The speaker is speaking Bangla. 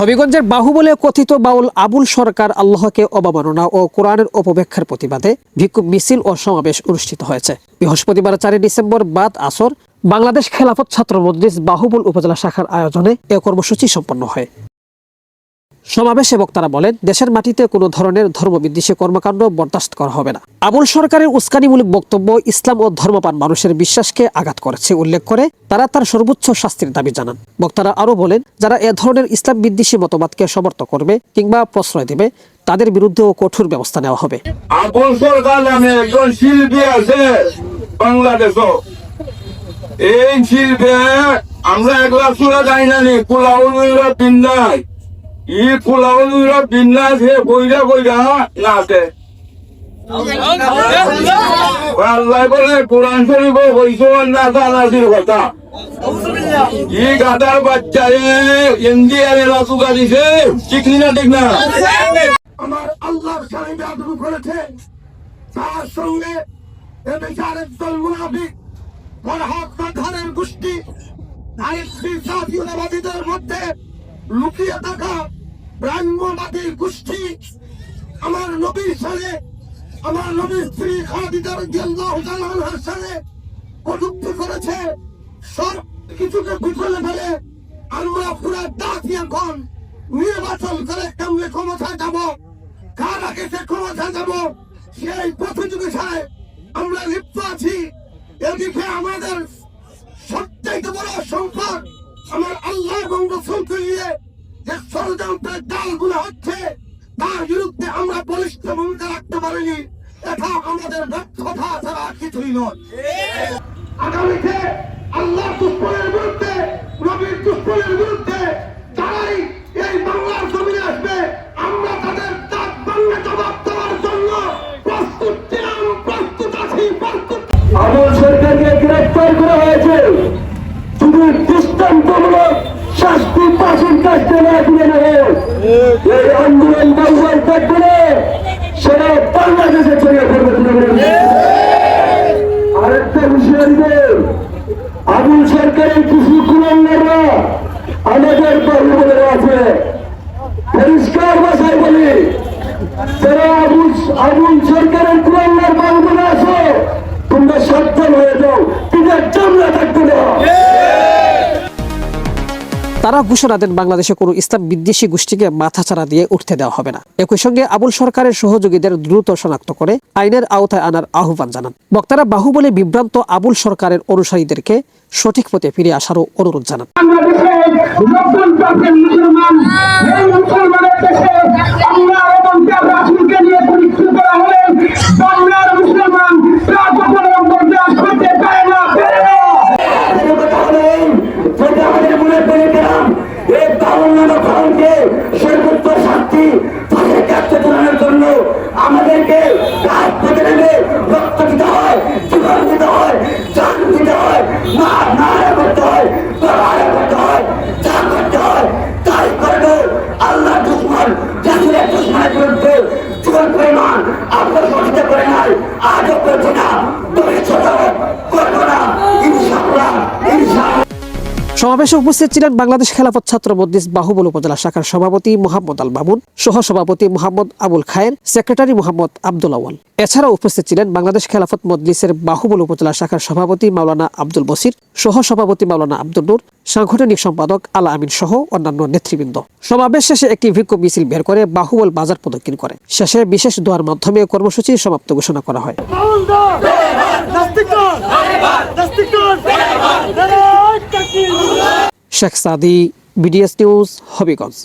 হবিগঞ্জের বাহুবলে কথিত বাউল আবুল সরকার আল্লাহকে অবমাননা ও কোরআনের অপব্যাখ্যার প্রতিবাদে ভিক্ষুক মিছিল ও সমাবেশ অনুষ্ঠিত হয়েছে। বৃহস্পতিবার চারই ডিসেম্বর বাদ আসর বাংলাদেশ খেলাফত ছাত্র মজলিস বাহুবল উপজেলা শাখার আয়োজনে এ কর্মসূচি সম্পন্ন হয়। সমাবেশে বক্তারা বলেন, দেশের মাটিতে কোনো ধরনের ধর্মবিদ্বেষী কর্মকাণ্ড বরদাস্ত করা হবে না। আবুল সরকারের উস্কানিমূলক বক্তব্য ইসলাম ও ধর্মপান মানুষের বিশ্বাসকে আঘাত করেছে উল্লেখ করে তারা তার সর্বোচ্চ শাস্তির দাবি জানান। বক্তারা আরও বলেন, যারা এ ধরনের ইসলাম বিদ্বেষী মতবাদকে সমর্থন করবে কিংবা প্রশ্রয় দেবে, তাদের বিরুদ্ধেও কঠোর ব্যবস্থা নেওয়া হবে। আবুল সরকার নামে একজন শিল্পী আছে বাংলাদেশ এই শিল্পে আমরা একলা চুরা যাই না নি পিন্দাই ই পিন্দাই সে বইরা বইরা নাচে। আল্লাহ। বলে কোরআন শরীফ হইছ না নাচির কথা। ই গাদার বাচ্চা ইন্ডিয়ারে লাতুকা দিছে ঠিক না ঠিক না? আমার আল্লাহর সাথে বেয়াদবি করেছে। তার সঙ্গে এদেশের একদল মুনাফিক ফরহাদ খানের গোষ্ঠী মধ্যে লুকিয়ে থাকা ব্রাহ্মণবাদী গোষ্ঠী আমার নবীর সাথে আমার নবীর স্ত্রী জেল্লাহ জালানহার সাথে কটুক্তি করেছে। সব কিছুকে পিছনে ফেলে আমরা পুরা ডাকি এখন নির্বাচন করে কেমনে ক্ষমতায় যাব, কার আগে সে ক্ষমতায় যাব, সেই প্রতিযোগিতায় আমরা লিপ্ত আছি। এদিকে আমাদের সবচাইতে বড় সম্পদ আমার আল্লাহ এবং রসুলকে নিয়ে ষড়যন্ত্রের দলগুলো হচ্ছে, তার বিরুদ্ধে আমরা বলিষ্ঠ ভূমিকা রাখতে পারিনি। এটা আমাদের ব্যর্থতা ছাড়া কিছুই নয়। আগামীতে আল্লাহ দুশ্মনের বিরুদ্ধে, নবীর দুশ্মনের বিরুদ্ধে না দিয়ে নেবে এই আন্দোলন বাংলার থাকবে না সেটা বাংলাদেশে ছড়িয়ে পড়বে তৃণমূল আরেকটা হুঁশিয়ারি দেব আবুল সরকারের কিছু কুলাঙ্গাররা আমাদের বাহুবলে আছে। পরিষ্কার ভাষায় বলি, যারা আবুল আবুল সরকারের কুলাঙ্গার বাহুবলে ঘোষণা দেন বাংলাদেশে কোনো ইসলাম বিদ্বেষী গোষ্ঠীকে মাথাচাড়া দিয়ে উঠতে দেওয়া হবে না। একই সঙ্গে আবুল সরকারের সহযোগীদের দ্রুত শনাক্ত করে আইনের আওতায় আনার আহ্বান জানান। বক্তারা বাহুবলে বিভ্রান্ত আবুল সরকারের অনুসারীদেরকে সঠিক পথে ফিরে আসারও অনুরোধ জানান। করতে হয় যা হয় তাই করব আল্লাহ দুশ্মন, জাতির দুশ্মনের বিরুদ্ধে চুল পরিমাণ আপনার সঠিকতা করে আজও করছে সমাবেশে উপস্থিত ছিলেন বাংলাদেশ খেলাফত ছাত্র মজলিস বাহুবল উপজেলা শাখার সভাপতি মোহাম্মদ আল মামুন সহ সভাপতি মোহাম্মদ আবুল খায়ের, সেক্রেটারি মোহাম্মদ আব্দুল আওয়াল এছাড়াও উপস্থিত ছিলেন বাংলাদেশ খেলাফত মজলিসের বাহুবল উপজেলা শাখার সভাপতি মাওলানা আব্দুল বসির সহ সভাপতি মাওলানা আব্দুল নূর, সাংগঠনিক সম্পাদক আলা আমিন সহ অন্যান্য নেতৃবৃন্দ। সমাবেশ শেষে একটি ভিক্ষু মিছিল বের করে বাহুবল বাজার প্রদক্ষিণ করে। শেষে বিশেষ দোয়ার মাধ্যমে কর্মসূচি সমাপ্ত ঘোষণা করা হয়। शेख सादी बीडीएस न्यूज़ हबीगंज।